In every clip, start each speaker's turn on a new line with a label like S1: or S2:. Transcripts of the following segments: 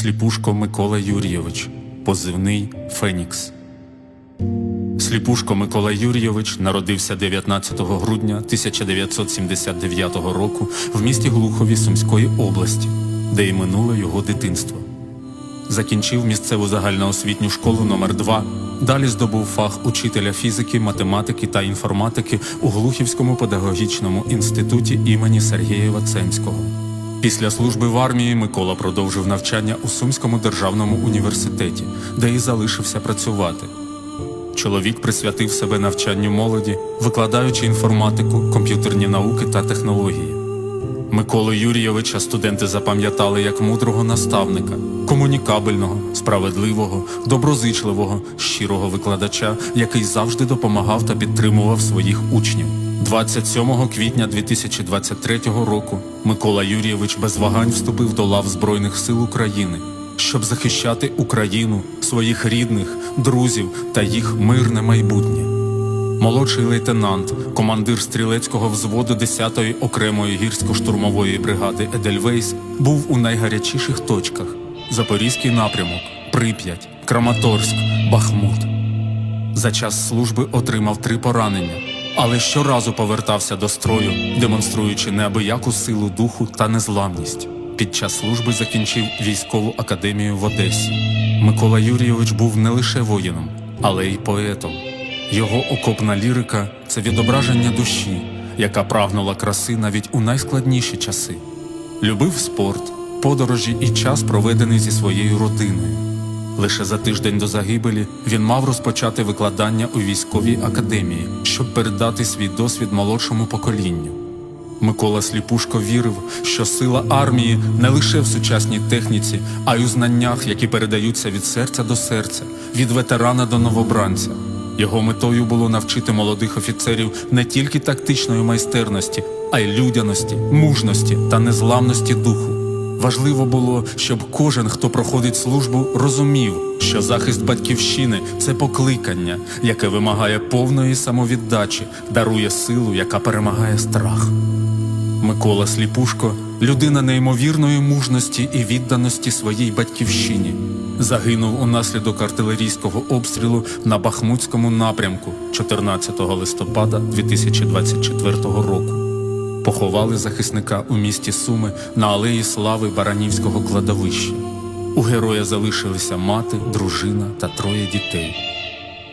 S1: Сліпушко Микола Юрійович, позивний Фенікс. Сліпушко Микола Юрійович народився 19 грудня 1979 року в місті Глухові Сумської області, де й минуло його дитинство. Закінчив місцеву загальноосвітню школу номер 2 Далі здобув фах учителя фізики, математики та інформатики у Глухівському педагогічному інституті імені Сергія Ваценського. Після служби в армії Микола продовжив навчання у Сумському державному університеті, де і залишився працювати. Чоловік присвятив себе навчанню молоді, викладаючи інформатику, комп'ютерні науки та технології. Миколу Юрійовича студенти запам'ятали як мудрого наставника, комунікабельного, справедливого, доброзичливого, щирого викладача, який завжди допомагав та підтримував своїх учнів. 27 квітня 2023 року Микола Юрійович без вагань вступив до лав Збройних сил України, щоб захищати Україну, своїх рідних, друзів та їх мирне майбутнє. Молодший лейтенант, командир стрілецького взводу 10-ї окремої гірсько-штурмової бригади Едельвейс, був у найгарячіших точках: Запорізький напрямок, Прип'ять, Краматорськ, Бахмут. За час служби отримав три поранення, але щоразу повертався до строю, демонструючи неабияку силу духу та незламність. Під час служби закінчив військову академію в Одесі. Микола Юрійович був не лише воїном, але й поетом. Його окопна лірика це відображення душі, яка прагнула краси навіть у найскладніші часи. Любив спорт, подорожі і час, проведений зі своєю родиною. Лише за тиждень до загибелі він мав розпочати викладання у військовій академії, щоб передати свій досвід молодшому поколінню. Микола Сліпушко вірив, що сила армії не лише в сучасній техніці, а й у знаннях, які передаються від серця до серця, від ветерана до новобранця. Його метою було навчити молодих офіцерів не тільки тактичної майстерності, а й людяності, мужності та незламності духу. Важливо було, щоб кожен, хто проходить службу, розумів, що захист батьківщини це покликання, яке вимагає повної самовіддачі, дарує силу, яка перемагає страх. Микола Сліпушко людина неймовірної мужності і відданості своїй батьківщині. Загинув унаслідок артилерійського обстрілу на Бахмутському напрямку 14 листопада 2024 року. Поховали захисника у місті Суми на алеї слави Баранівського кладовища. У героя залишилися мати, дружина та троє дітей.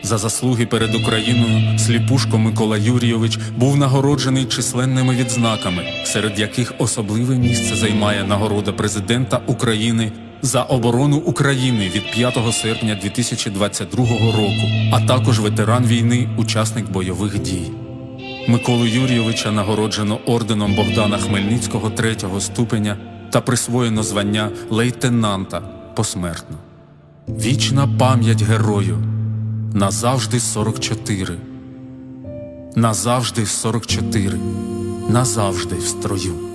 S1: За заслуги перед Україною Сліпушко Микола Юрійович був нагороджений численними відзнаками, серед яких особливе місце займає нагорода президента України за оборону України від 5 серпня 2022 року, а також ветеран війни, учасник бойових дій. Миколу Юрійовича нагороджено орденом Богдана Хмельницького третього ступеня та присвоєно звання лейтенанта посмертно. Вічна пам'ять герою. Назавжди 44. Назавжди 44. Назавжди в строю.